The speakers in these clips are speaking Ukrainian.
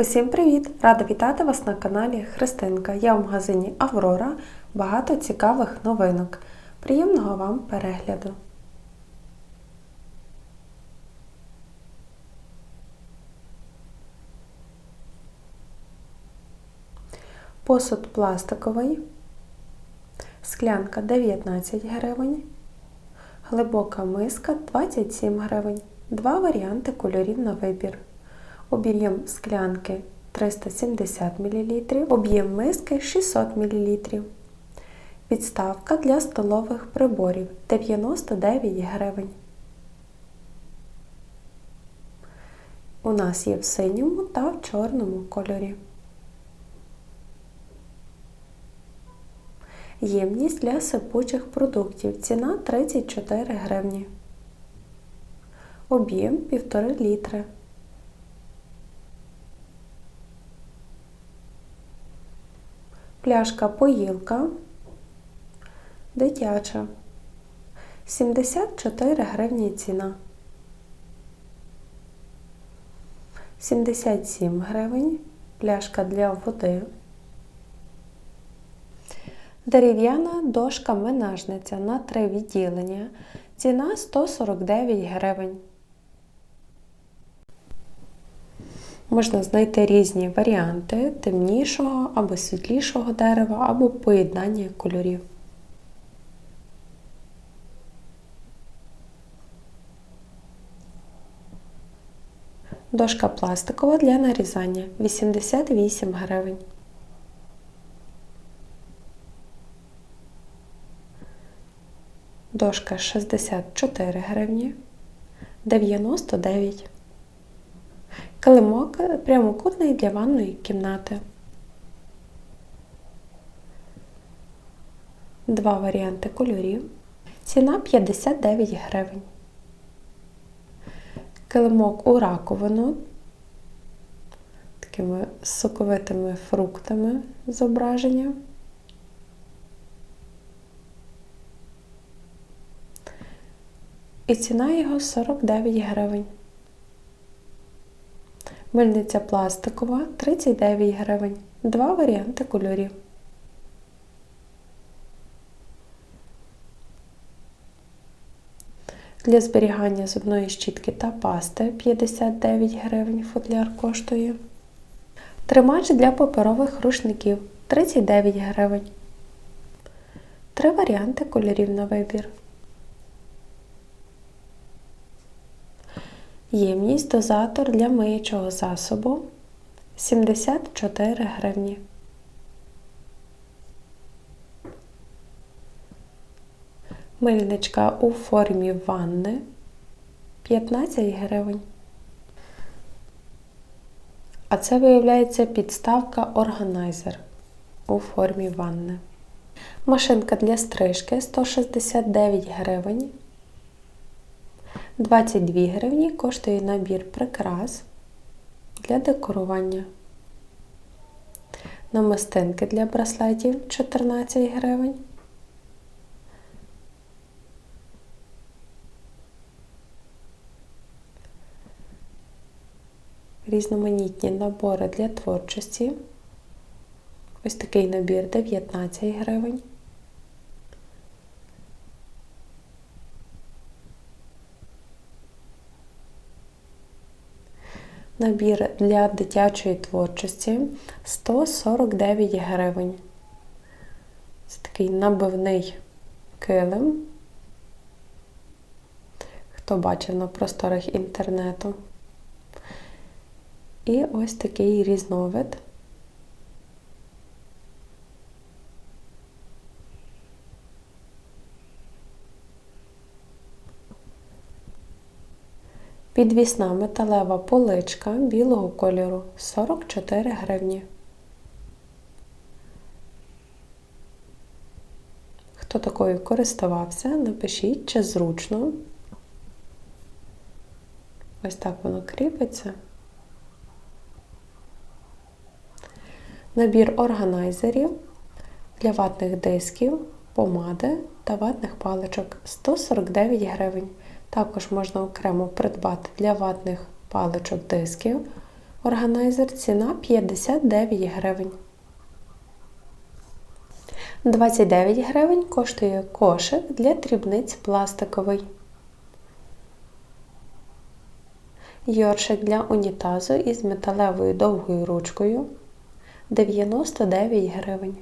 Усім привіт! Рада вітати вас на каналі Христинка. Я в магазині Аврора. Багато цікавих новинок. Приємного вам перегляду! Посуд пластиковий, склянка 19 гривень, глибока миска 27 гривень. Два варіанти кольорів на вибір. Об'єм склянки 370 мл, об'єм миски 600 мл. Підставка для столових приборів 99 гривень. У нас є в синьому та в чорному кольорі. Ємність для сипучих продуктів. Ціна 34 гривні. Об'єм 1,5 літри. Пляшка поїлка. Дитяча. 74 гривні ціна. 77 гривень. Пляшка для води. Дерев'яна дошка менажниця на три відділення. Ціна 149 гривень. Можна знайти різні варіанти темнішого або світлішого дерева, або поєднання кольорів. Дошка пластикова для нарізання 88 гривень. Дошка 64 гривні 99 Килимок прямокутний для ванної кімнати. Два варіанти кольорів. Ціна 59 гривень. Килимок у раковину такими соковитими фруктами зображення. І ціна його 49 гривень. Мильниця пластикова 39 гривень. Два варіанти кольорів. Для зберігання зубної щітки та пасти 59 гривень футляр коштує. Тримач для паперових рушників 39 гривень. Три варіанти кольорів на вибір. Ємність дозатор для миючого засобу 74 гривні. Мильничка у формі ванни 15 гривень. А це виявляється підставка органайзер у формі ванни. Машинка для стрижки 169 гривень. 22 гривні коштує набір прикрас для декорування. Намистинки для браслетів 14 гривень. Різноманітні набори для творчості. Ось такий набір 19 гривень. Набір для дитячої творчості 149 гривень. Це такий набивний килим. Хто бачив на просторах інтернету. І ось такий різновид. Підвісна металева поличка білого кольору 44 гривні. Хто такою користувався, напишіть, чи зручно. Ось так воно кріпиться. Набір органайзерів для ватних дисків, помади та ватних паличок 149 гривень. Також можна окремо придбати для ватних паличок дисків Органайзер ціна 59 гривень. 29 гривень коштує кошик для дрібниць пластиковий. Йоршик для унітазу із металевою довгою ручкою 99 гривень.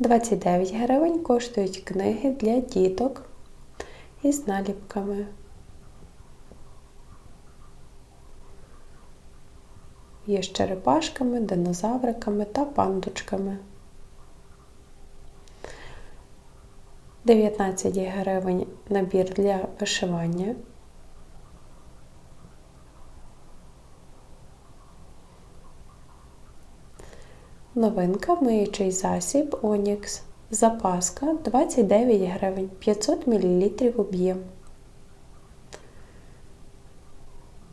29 гривень коштують книги для діток із наліпками. Є з черепашками, динозавриками та пандочками. 19 гривень набір для вишивання. Новинка миючий засіб Онікс. Запаска 29 гривень 500 мл об'єм.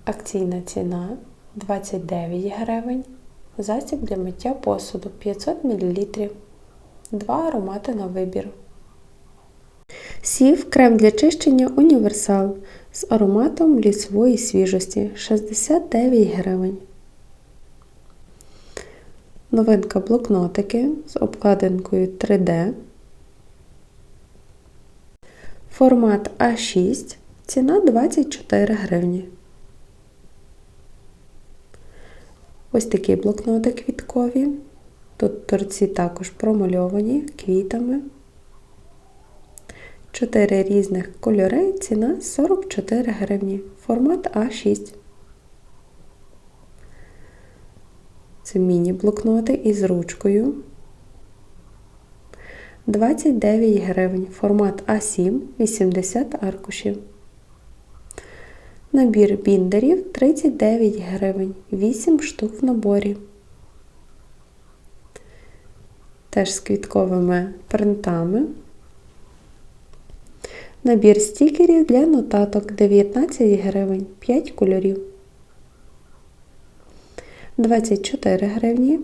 Акційна ціна 29 гривень. Засіб для миття посуду 500 мл. Два аромати на вибір. Сів крем для чищення універсал з ароматом лісової свіжості 69 гривень. Новинка блокнотики з обкладинкою 3D. Формат А6. Ціна 24 гривні. Ось такий блокнотик квіткові. Тут торці також промальовані квітами. Чотири різних кольори. Ціна 44 гривні. Формат А6. Це міні-блокноти із ручкою. 29 гривень. Формат А7 80 аркушів. Набір біндерів 39 гривень. 8 штук в наборі. Теж з квітковими принтами. Набір стікерів для нотаток 19 гривень. 5 кольорів. 24 гривні.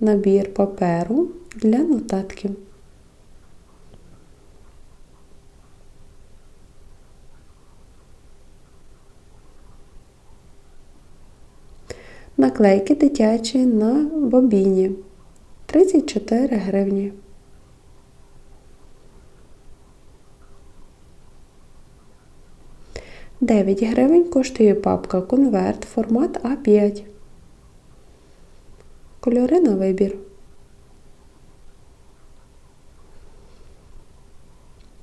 Набір паперу для нотатків. Наклейки дитячі на бобіні 34 гривні. Дев'ять гривень коштує папка конверт формат А5. Кольори на вибір.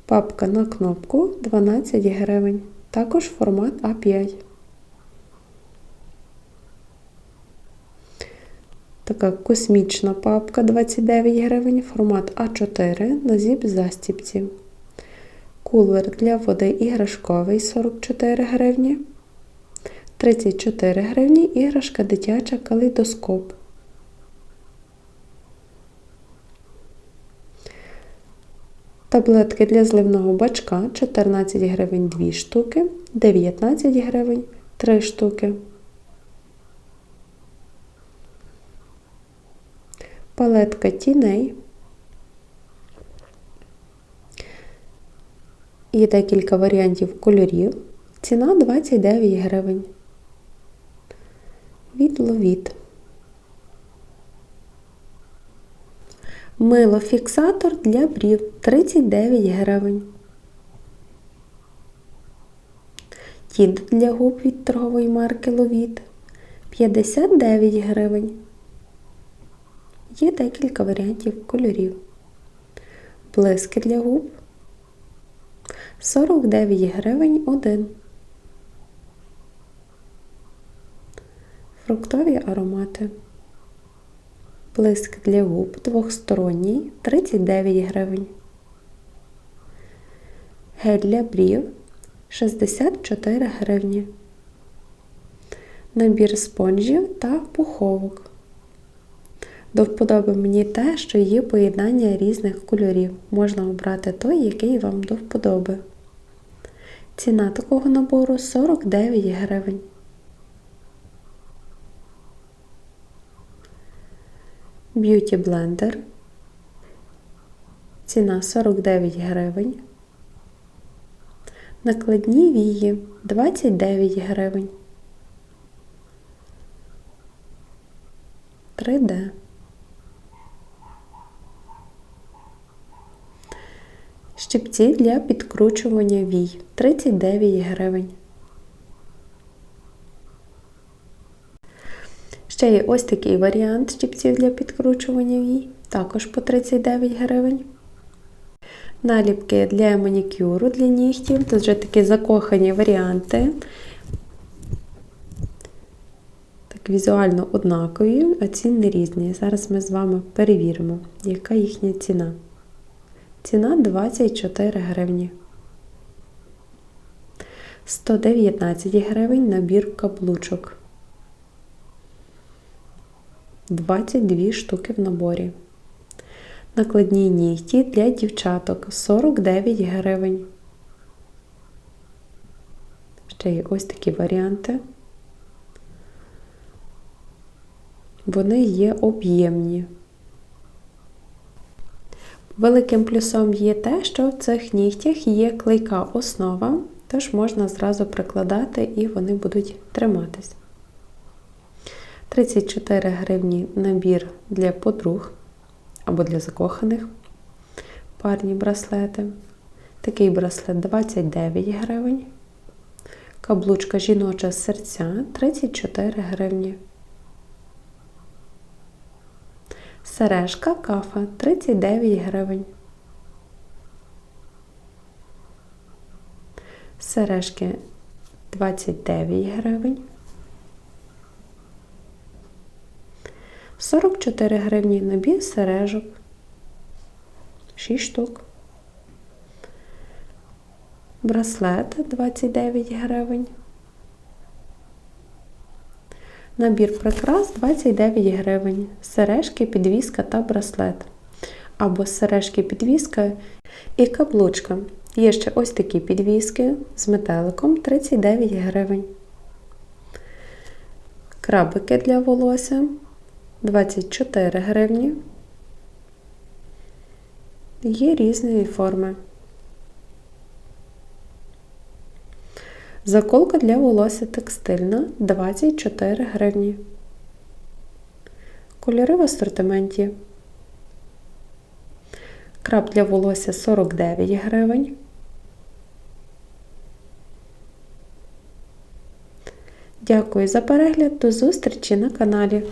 Папка на кнопку 12 гривень. Також формат А5. Така космічна папка 29 гривень, формат А4 на зіп застіпці. Кулер для води іграшковий 44 гривні. 34 гривні іграшка дитяча калейдоскоп. Таблетки для зливного бачка 14 гривень 2 штуки, 19 гривень 3 штуки. Палетка тіней. Є декілька варіантів кольорів. Ціна 29 гривень. Від Ловіт. Мило-фіксатор для брів 39 гривень. Тінт для губ від торгової марки Ловіт 59 гривень. Є декілька варіантів кольорів. Блиски для губ 49 гривень один. Фруктові аромати. Блиск для губ двохсторонній 39 гривень. Гель для брів 64 гривні. Набір спонжів та пуховок. До вподоби мені те, що є поєднання різних кольорів. Можна обрати той, який вам до вподоби. Ціна такого набору 49 гривень. Б'юті блендер. Ціна 49 гривень. Накладні вії 29 гривень. 3D. Щипці для підкручування вій 39 гривень. Ще є ось такий варіант щипців для підкручування вій, також по 39 гривень. Наліпки для манікюру для нігтів. Тут вже такі закохані варіанти. Так, візуально однакові, а ціни різні. Зараз ми з вами перевіримо, яка їхня ціна. Ціна 24 гривні. 119 гривень набір каблучок. 22 штуки в наборі. Накладні нігті для дівчаток 49 гривень. Ще є ось такі варіанти. Вони є об'ємні. Великим плюсом є те, що в цих нігтях є клейка основа, тож можна зразу прикладати і вони будуть триматись. 34 гривні набір для подруг або для закоханих парні браслети. Такий браслет 29 гривень. Каблучка жіноча серця 34 гривні. Сережка кафа 39 гривень. Сережки 29 гривень. 44 гривні набір сережок. 6 штук. Браслет 29 гривень. Набір прикрас 29 гривень. Сережки, підвіска та браслет. Або сережки, підвіска і каблучка. Є ще ось такі підвіски з метеликом 39 гривень. Крабики для волосся 24 гривні. Є різної форми. Заколка для волосся текстильна 24 гривні. Кольори в асортименті. Краб для волосся 49 гривень. Дякую за перегляд. До зустрічі на каналі.